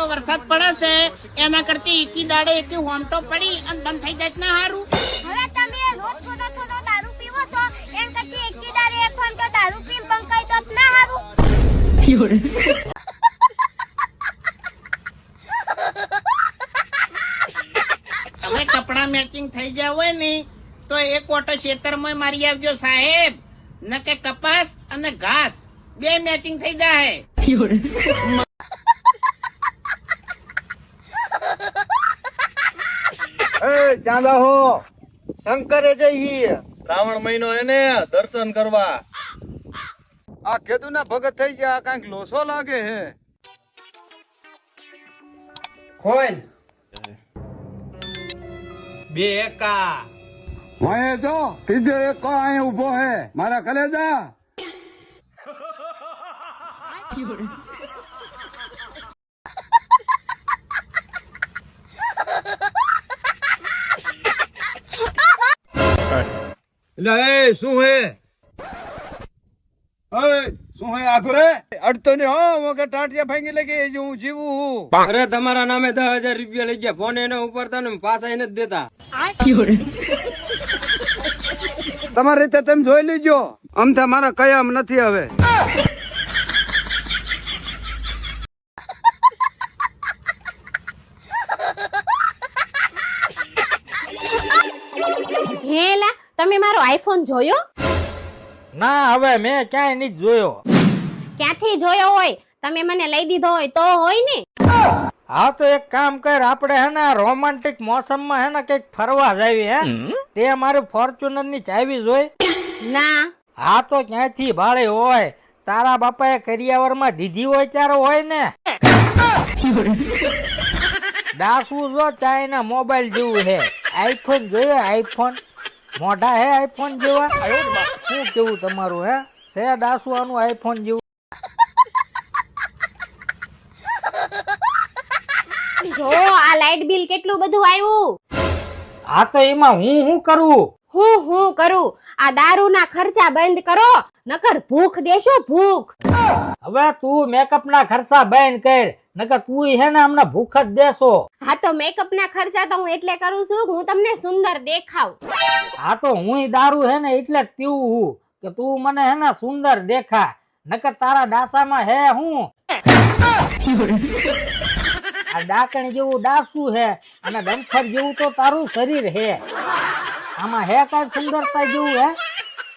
એવડો વરસાદ પડે છે એના કરતી એકી દાડે એકી હોમટો પડી અને બંધ થઈ જાય ના સારું હવે તમે રોજ થોડો થોડો દારૂ પીવો છો એમ કરતી એકી દાડે એક તો દારૂ બંકાઈ દો તો ના સારું તમે કપડા મેચિંગ થઈ ગયા હોય ને તો એક ઓટો ખેતરમાં મારી આવજો સાહેબ. ન કે કપાસ અને ઘાસ. બે મેચિંગ થઈ જાય એ ચાંદા હો. શંકરે જઈ શ્રાવણ મહિનો એને દર્શન કરવા. આ ખેતુ ના ભગત થઈ ગયા કંઈક લોસો લાગે હે. ખોલ. બે એકા. વાય જો ત્રીજો એક અહીં ઊભો હે. મારા કલેજા. એટલે એ શું હે? એ શું હે આખું રે? અડતો ને હો વગર ટાંટિયા ફાંગી લગે જો હું જીવું હું. અરે તમારા નામે દસ હજાર રૂપિયા લઈ ગયા ફોન એને ઉપરતા ને પાછા એને જ દેતા. તમારી રીતે તમે જોઈ લીજો. તો મારા કયામ નથી હવે હેલા તમે મારો આઈફોન જોયો? ના હવે મેં ક્યાંય નહીં જોયો. ક્યાંથી જોયો હોય? તમે મને લઈ દીધો હોય તો હોય ને. હા તો એક કામ કર આપણે હે ને રોમાન્ટિક મોસમમાં હે ને કંઈક ફરવા જાવી હે. તે મારી ફોર્ચ્યુનરની ચાવી જોઈ. ના. હા તો ક્યાંથી ભાડે હોય? તારા બાપાએ કરિયાવરમાં દીધી હોય ત્યારે હોય ને. દાસવું જો ચાઇના મોબાઈલ જેવું હે. આઈફોન જોયો આઈફોન મોઢા હે આઈફોન જેવા? શું કેવું તમારું હે? છે દાસવાનું આઈફોન જેવું? જો આ લાઇટ બિલ કેટલું બધું આવ્યું હા તો એમાં હું શું કરું? હું હું કરું? આ દારૂના ખર્ચા બંધ કરો નકર ભૂખ દેશો ભૂખ. હવે તું મેકઅપ ના ખર્ચા બંધ કર. નકર તું હે ને હમણાં ભૂખ જ દેશો. હા તો મેકઅપ ના ખર્ચા તો હું એટલે કરું છું હું તમને સુંદર દેખાવ હા તો હું દારૂ હે ને એટલે જ પીવું હું કે તું મને હે ને સુંદર દેખા નકર તારા ડાસામાં હે હું. આ ડાકણ જેવું ડાસું હે અને ડમ્ફર જેવું તો તારું શરીર હે. આમાં હે કઈ સુંદરતા જેવું હે?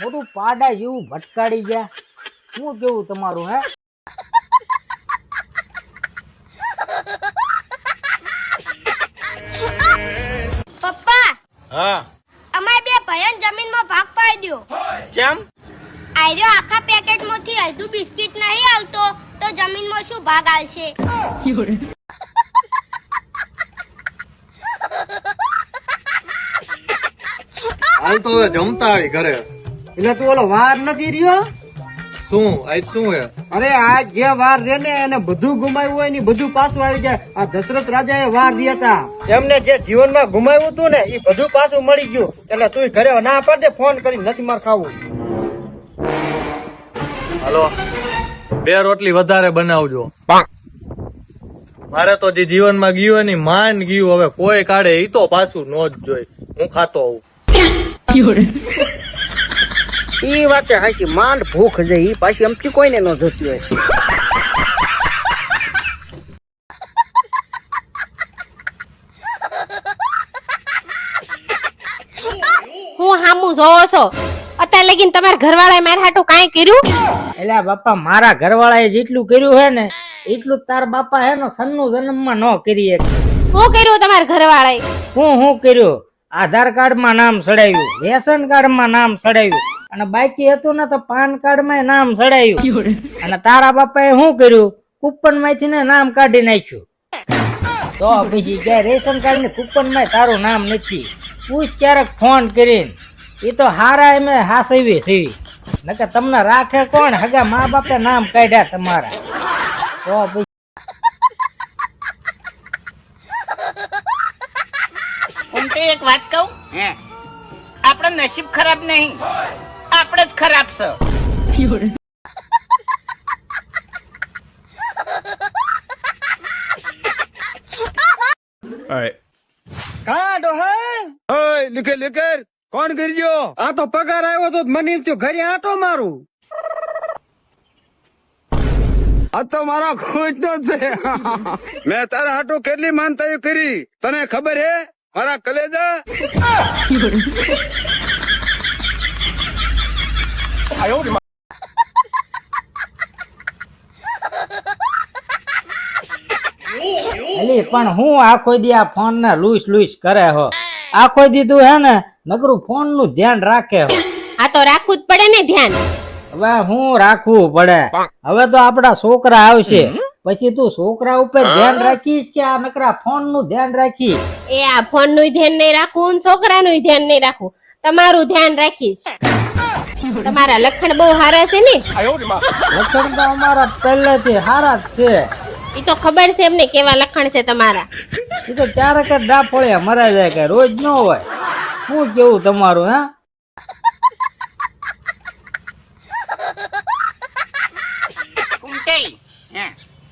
મોટું પાડા જેવું ભટકાડી ગયા. શું કેવું તમારું હે? હા. અમારે બે ભયન જમીનમાં ભાગ પાડી દો કેમ આર્યો આખા પેકેટમાંથી અડધું બિસ્કિટ નહીં આવતો તો જમીનમાં શું ભાગ આવશે હાલ તો હવે જમતા આવી ઘરે. એટલે તું ઓલો વાર નથી રહ્યો? શું? આજ શું હે? અરે આ જે વાર રે ને એને બધું ગુમાવ્યું હોય ને બધું પાછું આવી જાય. આ દશરથ રાજા એ વાર રહ્યા હતા એમને જે જીવનમાં ગુમાવ્યું હતું ને એ બધું પાછું મળી ગયું. એટલે તું ઘરે ના પાડ દે ફોન કરી નથી માર ખાવું હલો. બે રોટલી વધારે બનાવજો. મારે તો જે જીવનમાં ગયું હોય ને માન ગયું હવે કોઈ કાઢે એ તો પાછું નો જ જોઈ હું ખાતો આવું ઈ વાતે હાચી માંડ ભૂખ છે એ પાછી અમથી કોઈને ન જોતી હોય. હું હામું જોવો છો? અત્યારે લગીન તમારા ઘરવાળાએ મારા હાટું કાંઈ કર્યું? એટલે બાપા મારા ઘરવાળાએ જેટલું કર્યું હે ને એટલું તાર બાપા હે ને સન્નું જન્મમાં ન કરી. હું કર્યું તમારા ઘરવાળાએ? હું હું કર્યું? આધાર કાર્ડમાં નામ સડાવ્યું રેશન કાર્ડમાં નામ સડાવ્યું. અને બાકી હતું ને તો પાન કાર્ડમાં નામ ચડાયું અને તારા બાપાએ શું કર્યું? કૂપનમાંથી ને નામ કાઢી નાખ્યું. તો પછી ક્યાંય રેશન કાર્ડની કૂપનમાં તારું નામ નથી. પૂછ ક્યારેક ફોન કરીને. એ તો હારા એમ હાસવી સીવી. નકર તમને રાખે કોણ? હગા મા બાપે નામ કાઢ્યા તમારા. તો પછી એક વાત કહું? હે. આપણે નસીબ ખરાબ નહીં. આપણે જ ખરાબ છે. કાઢો હે ઓય લીખે કોણ ગયો આ તો પગાર આવ્યો તો મને એમ થયું ઘરે આટો મારું. આ તો મારા ખુશ નો છે. મેં તારા હાટુ કેટલી માનતા કરી? તને ખબર હે? મારા કલેજા? અલી પણ હું આખો દી આ ફોન ને લુઈસ લુઈસ કરે હો? આખો દી તું હે ને નકરું ફોનનું ધ્યાન રાખે હો. આ તો રાખવું જ પડે ને ધ્યાન. હવે હું રાખવું પડે. હવે તો આપડા છોકરા આવશે. પછી તું છોકરા ઉપર ધ્યાન રાખીશ કે આ નકરા ફોનનું ધ્યાન રાખીશ? એ આ ફોનનું ધ્યાન નહીં રાખવું છોકરા નું ધ્યાન નહીં રાખવું તમારું ધ્યાન રાખીશ. તમારા લખણ બહુ સારા છે ને? લખણ તો અમારા પહેલેથી સારા જ છે. એ તો ખબર છે એમને કેવા લખણ છે તમારા. એ તો ત્યારે જ ડાફોળે મરા જાય કે રોજ ન હોય. શું કેવું તમારું હા.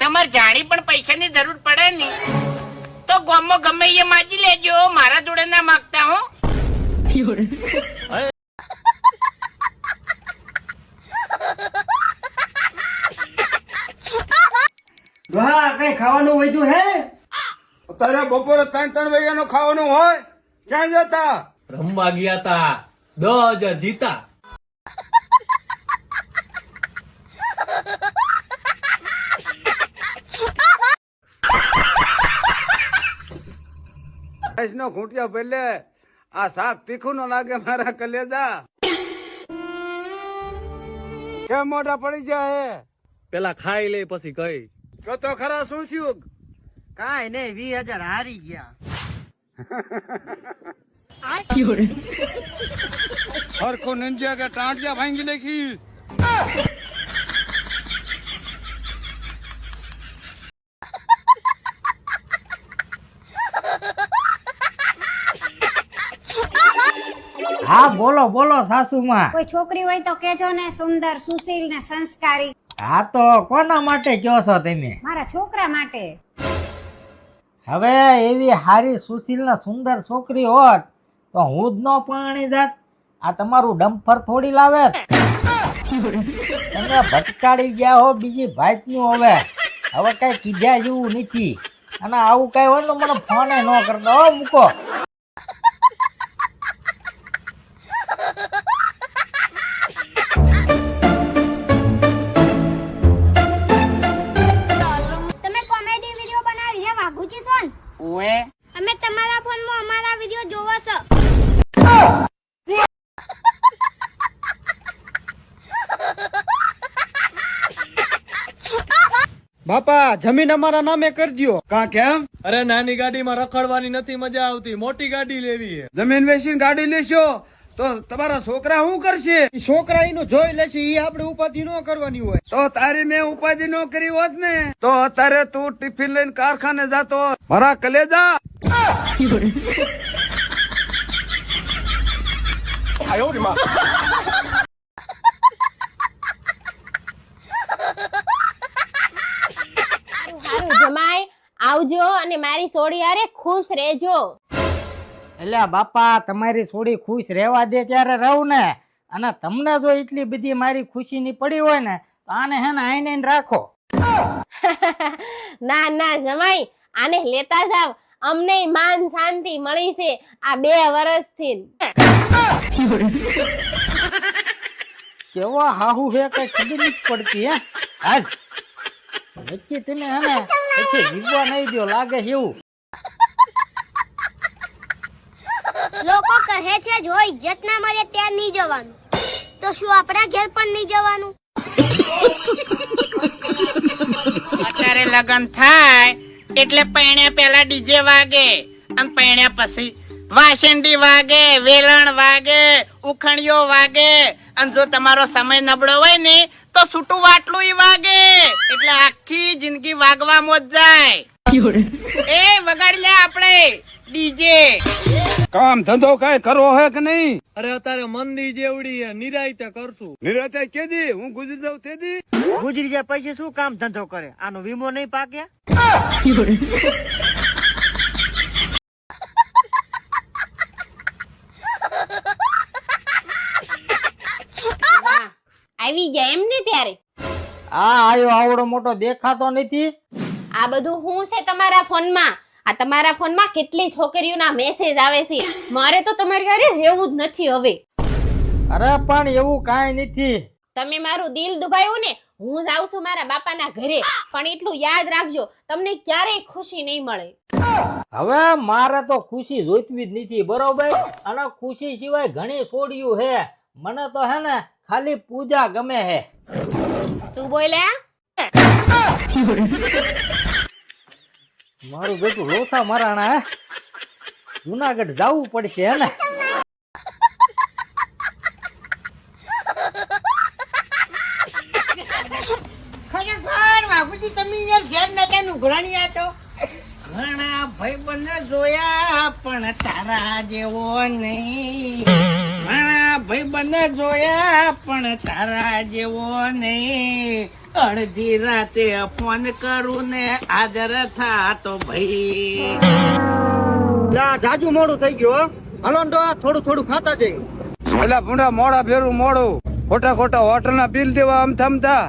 તમારે જાણી પણ પૈસાની જરૂર પડે ને. તો ગોમો ગમે એ માજી લેજો મારા જોડે ના માગતા હો હા કઈ ખાવાનું વધ્યું હે? તારે બપોરે ત્રણ ત્રણ વાગ્યા નું ખાવાનું હોય ક્યાં જતા? રમવા ગયા તા. દસ હજાર જીતા. નો ઘૂંટિયા પહેલે આ શાક તીખું નો લાગે મારા કલેજા. કેમ મોટા પડી જાય હે? પેલા ખાઈ લે પછી કઈ કહો તો ખરા શું થયું? કાંઈ નહીં વીસ હજાર હારી ગયા. હરખો નંજ્યા કે ટાંટિયા ભાંગી નાખી? હા બોલો બોલો સાસુમાં. કોઈ છોકરી હોય તો કેજો ને સુંદર સુશીલ ને સંસ્કારી. હા તો કોના માટે કહો છો તમે? મારા છોકરા માટે. હવે એવી હારી સુશીલ ને સુંદર છોકરી હોત તો હું જ ન પાણી જાત. આ તમારું ડમ્ફર થોડી લાવે. તમે ભટકાડી ગયા હો બીજી ભાતનું હવે. હવે કઈ કીધા જેવું નથી. અને આવું કઈ હોય તો મને ફોને ન કરતો. હો મૂકો. જમીન અમારા નામે કરજો કા કેમ? અરે નાની ગાડીમાં રખડવાની નથી મજા આવતી. મોટી ગાડી લેવી છે. જમીન વેચીને ગાડી લેશો? તો તમારા છોકરા શું કરશે? છોકરા એનું જોઈ લેશે એ આપણે ઉપાધિ ન કરવાની હોય. તો તારી મેં ઉપાધિ ન કરી હોત ને તો અત્યારે તું ટિફિન લઈને કારખાને જાતો હોત. મારા કલેજા? સારું આવજો અને મારી સોડી હારે ખુશ રહેજો. એટલે બાપા તમારી સોડી ખુશ રહેવા દે ત્યારે રહું ને. અને તમને જો એટલી બધી મારી ખુશીની પડી હોય ને તો આને હે ને આઈને આઈને રાખો. ના ના જમાઈ આને લેતા જાવ. અમને માન શાંતિ મળી છે આ બે વર્ષથી કેવો હાહુ હે કઈ ખબર નથી પડતી હે? હાલ. નક્કી તને હે ને જીવવા નહીં દો લાગે છે એવું લોકો કહે છે જો ઇજ્જત ના મળે ત્યાં નહીં જવાનું. તો શું આપણા ઘેર પણ નહીં જવાનું? અત્યારે લગન થાય એટલે પૈણ્યા પેલા ડીજે વાગે અને પૈણ્યા પછી વાસંડી વાગે વેલણ વાગે ઉખણીઓ વાગે અને જો તમારો સમય નબળો હોય ને તો છૂટું વાટલું ઈ વાગે. એટલે આખી જિંદગી વાગવામાં જ જાય. એ વગાડી લે આપણે ડીજે. કામ ધંધો કઈ કરવો હે કે નહીં? અરે અત્યારે મંદી જેવડી હે નિરાયતે કરશું. નિરાયતે કેદી? હું ગુજરી જાઉં તેદી? ગુજરી જાય પછી શું કામ ધંધો કરે? આનો વીમો નહીં પાક્યા આવી ગયા એમ ને અત્યારે? આ આયો આવડો મોટો દેખાતો નથી. આ બધું હું છે તમારા ફોનમાં? આ તમારા ફોનમાં કેટલી છોકરીઓના મેસેજ આવે છે? મારે તો તમારી ઘરે રહેવું જ નથી હવે. અરે પણ એવું કાંઈ નથી. તમે મારું દિલ દુભાયું ને હું જાઉં છું મારા બાપાના ઘરે. પણ એટલું યાદ રાખજો તમને ક્યારેય ખુશી નહીં મળે. હવે મારે તો ખુશી જોઈતવી જ નથી બરોબર? અને ખુશી સિવાય ઘણી છોડ્યું હે મને તો હે ને ખાલી પૂજા ગમે હે. તું બોલે મારું બેટું લોસા મરાણા જુનાગઢ જવું પડશે હે ને? ખરેખર વાઘુજી તમે યાર ઘેર નતા નુઘરાણી આતો ઘણા ભાઈબંધ જોયા પણ તારા જેવો નહીં. ઘણા ભાઈબંધ જોયા પણ તારા જેવો નહીં. અડધી રાતે ફોન કરું ને હાજર થાતો ભાઈ. જાજુ મોડું થઈ ગયું હલો થોડું થોડું ખાતા જઈ. એટલે ભૂંડા મોડા ભેરું મોડું. ખોટા ખોટા હોટલ ના બિલ દેવા આમ થમતા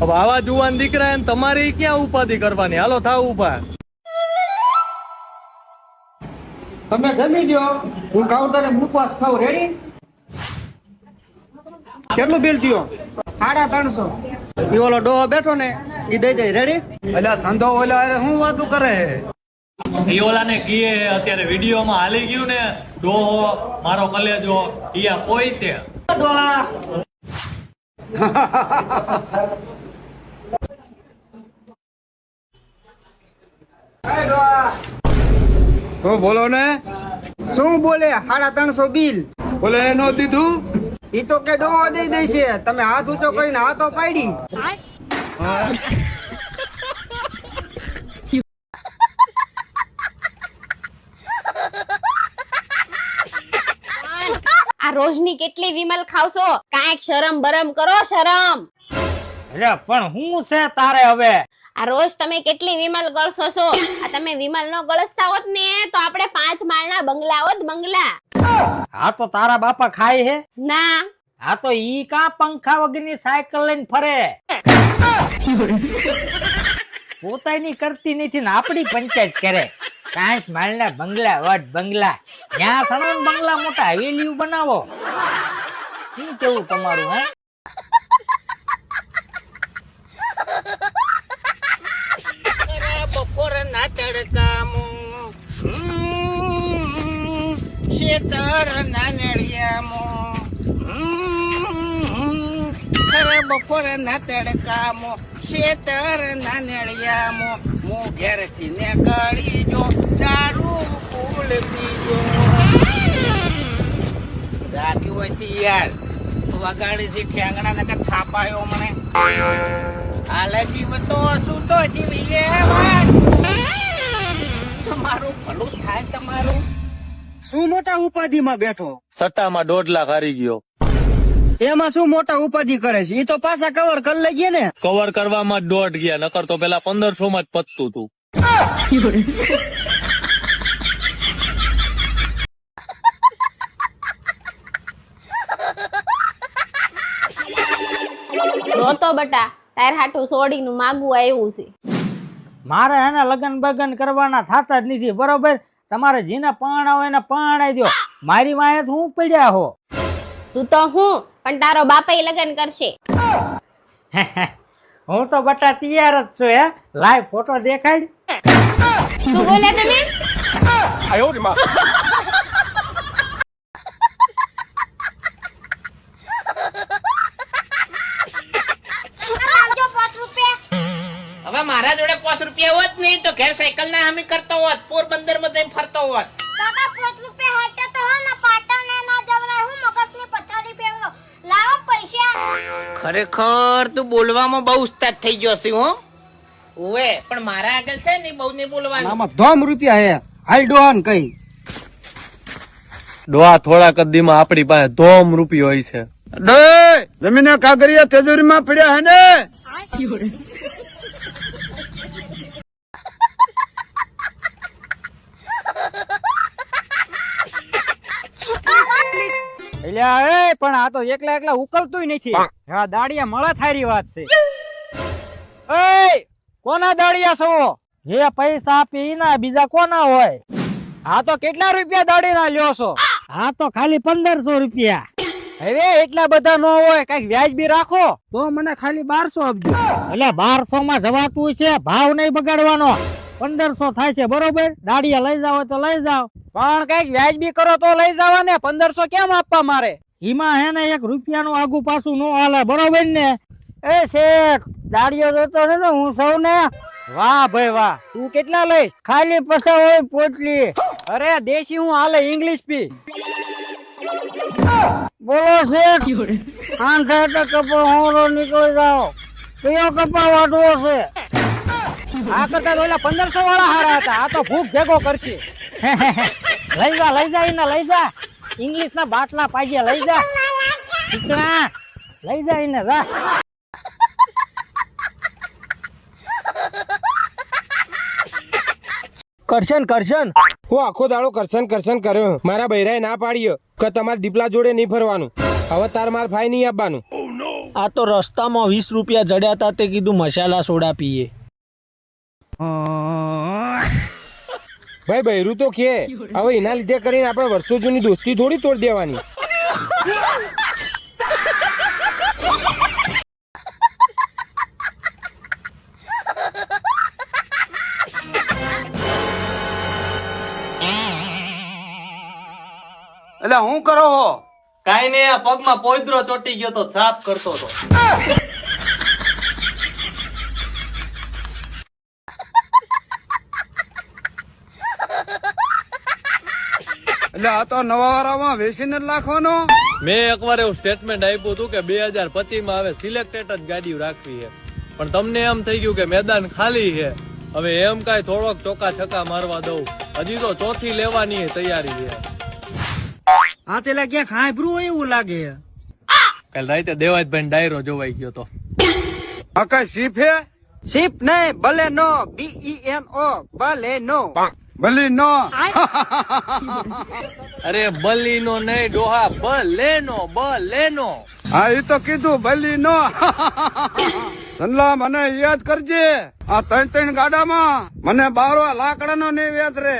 હવે આવા જુવાન દીકરા એમ તમારી ક્યાં ઉપાધિ કરવાની? હાલો થાવ ઊભા તમે જમી ગયો હું કાઉન્ટરે મુકવાસ ખાવ રેડી કેટલું બિલ થયું? સાડા ત્રણસો. ઈ ઓલો ડોહો બેઠો ને ઈ દઈ દઈ રેડી એટલે સંધો ઓલા અરે શું વાતું કરે? એ ઓલાને કીએ અત્યારે વિડીયોમાં હાલી ગયું ને ડોહો મારો કલેજો ઈ કોઈ તે. ડોહા એ ડોહા શું બોલો ને. શું બોલે? સાડા ત્રણસો બિલ બોલે એનો દીધું? ઈ તો કે ડોહો દઈ દેશે. તમે હાથ ઊંચો કરીને હાથો પાડી. આ રોજની કેટલી વિમલ ખાવશો? કાંઈક શરમ બરમ કરો શરમ. અરે પણ હું છે તારે હવે? આ રોજ તમે કેટલી વિમલ ગળશો છો? આ તમે વિમલ નો ગળસતા હોત ને તો આપણે પાંચ માળના બંગલા હોત બંગલા. આ તો તારા બાપા ખાય હે? ના. આ તો ઈ કા પંખા વગરની સાયકલ લઈને ફરે? પોતાની કરતી નથી ને આપણી પંચાયત કરે. પાંચ માળના બંગલા વટ બંગલા. ત્યાં સણો બંગલા મોટા હવેલીઓ બનાવો. શું કેવું તમારું હે? બપોરના તડકામું હમ, શેતરના નળિયામું બપોરે ના તડકામું શેતરના નળિયામું હું ઘેરથી નીકળી જો દારૂ ફૂલ પીજો. રાખ્યું હોય છે યાર. વગાડી છે ખેંગણા નકર થાપાયો મને. હાલ જીવ તો છૂટો જીવી લેવાનું તમારું ભલું થાય તમારું. શું મોટા ઉપાધિમાં બેઠો? સટ્ટામાં દોઢ લાખ હારી ગયો. એમાં શું મોટા ઉપાધિ કરે છે? એ તો પાછા કવર કરી લઈએ ને? કવર કરવામાં જ દોઢ ગયા નકર તો પેલા પંદરસો માં જ પતતું તું. જોતો બટા તાર હાટું સોડીનું માગું આવ્યું છે. મારે એને લગન બગન કરવાના થતા જ નથી બરોબર? તમારે જીને પણ હોય એને આવી દો મારી વાંહે તો હું પડ્યા હો. તું તો હું પણ તારો બાપા લગન કરશે. હું તો બટા તૈયાર જ છું હે. લાઈવ ફોટો દેખાડ. શું બોલે તમે? લાવજો પાંચ રૂપિયા હવે મારા જોડે પાંચ રૂપિયા હોત નહીં તો ઘેર સાયકલ ના હમી કરતો હોત પોરબંદરમાં જઈને ફરતો હોત. કાકા પાંચ રૂપિયા હાટે તો હો ને પાટણ ને ના જવરાય હું મગજની પથારી ફેરવો. લાવો પૈસા. ખરેખર તું બોલવામાં બહુ ઉસ્તાદ થઈ ગયો છે હો. ઓવે પણ મારા આગળ છે ને બહુ ને બોલવાનું. આમાં ધોમ રૂપિયા હે. હાલ ડોહન કઈ. ડોહા થોડા જ દીમાં આપણી પાસે ધોમ રૂપિયો હોય છે. ડે જમીને કાગરિયા તેજોરીમાં પડ્યા હે ને? એટલે અલ્યા એ પણ આ તો એકલા એકલા ઉકલતું નથી. આ દાડિયા મળા થારી વાત છે. એ કોના દાડિયા છો? જે પૈસા આપી ના બીજા કોના હોય? આ તો કેટલા રૂપિયા દાડીના લ્યો છો? આ તો ખાલી પંદરસો રૂપિયા. હવે એટલા બધા નો હોય કંઈક વ્યાજબી રાખો. તો મને ખાલી બારસો આપજો. એટલે બારસો માં જવાતું છે ભાવ નહીં બગાડવાનો. પંદરસો થાય છે બરોબર? દાડિયા લઈ જાવ તો લઈ જાવ પણ કંઈક વ્યાજબી કરો તો લઈ જવા ને પંદરસો કેમ આપવા મારે? એમાં હે ને એક રૂપિયાનું આગુ પાછું નો હાલે બરોબર ને? એ શેખ દાડિયો જોતો છે ને હું સૌ ને વાહ ભાઈ વાહ તું કેટલા લઈશ? ખાલી પસે હોય પોટલી. અરે દેશી હું હાલે ઇંગ્લિશ પી બોલો શેખ આન થાય તો કપા હોરો નીકળી જાઓ. કયો કપા વાટવો છે? આ કરતા ઓલા પંદરસો વાળા હારા હતા. આ તો ભૂખ ભેગો કરશે. લઈ જા લઈ જા એને લઈ જા. ઇંગ્લિશ ના બાટલા પાજે લઈ જા. દીકરા લઈ જા એને જા. કરશન કરશન. હું આખો દાડો કરશન કરશન કર્યો. મારા બૈરાએ ના પાડ્યો કે તમારે દીપલા જોડે નહીં ફરવાનું. હવે તાર માર ફાઈ નહીં આપવાનું. આ તો રસ્તામાં વીસ રૂપિયા જડ્યા હતા તે કીધું મસાલા સોડા પીએ. ભાઈ બૈરું તો કે. હવે એના લીધે કરીને આપણે વર્ષો જૂની દોસ્તી થોડી તોડ દેવાની. એટલે હું કરો હો? કાઈ નહીં આ પગમાં પોઈદ્રો ચોટી ગયો તો સાફ કરતો હતો. એટલે આ તો નવા વારામાં વેચીને જ નાખવાનો. મેં એકવાર એવું સ્ટેટમેન્ટ આપ્યું હતું કે બે હજાર પચીસમાં હવે સિલેક્ટેડ જ ગાડીઓ રાખવી છે. પણ તમને એમ થઈ ગયું કે મેદાન ખાલી છે. હવે એમ કાંઈ થોડોક ચોકા છક્કા મારવા દઉં. હજી તો ચોથી લેવાની તૈયારી છે. આ તેલા ક્યાં ખાંભરું હોય એવું લાગે. કાલ રાતે દેવાજભાઈ ડાયરો જોવાઈ ગયો તો. આ કઈ હે? શીફ નહીં ભલે નો બી ઈ એન ઓ ભલે નો. ભલી નો અરે બલીનો નહીં ડોહા બલેનો બલેનો. હા એ તો કીધું ભલી નો ધનલા મને યાદ કરજે. આ ત્રણ ત્રણ ગાડામાં મને બારવા લાકડાનો નહીં વ્યાજ રે.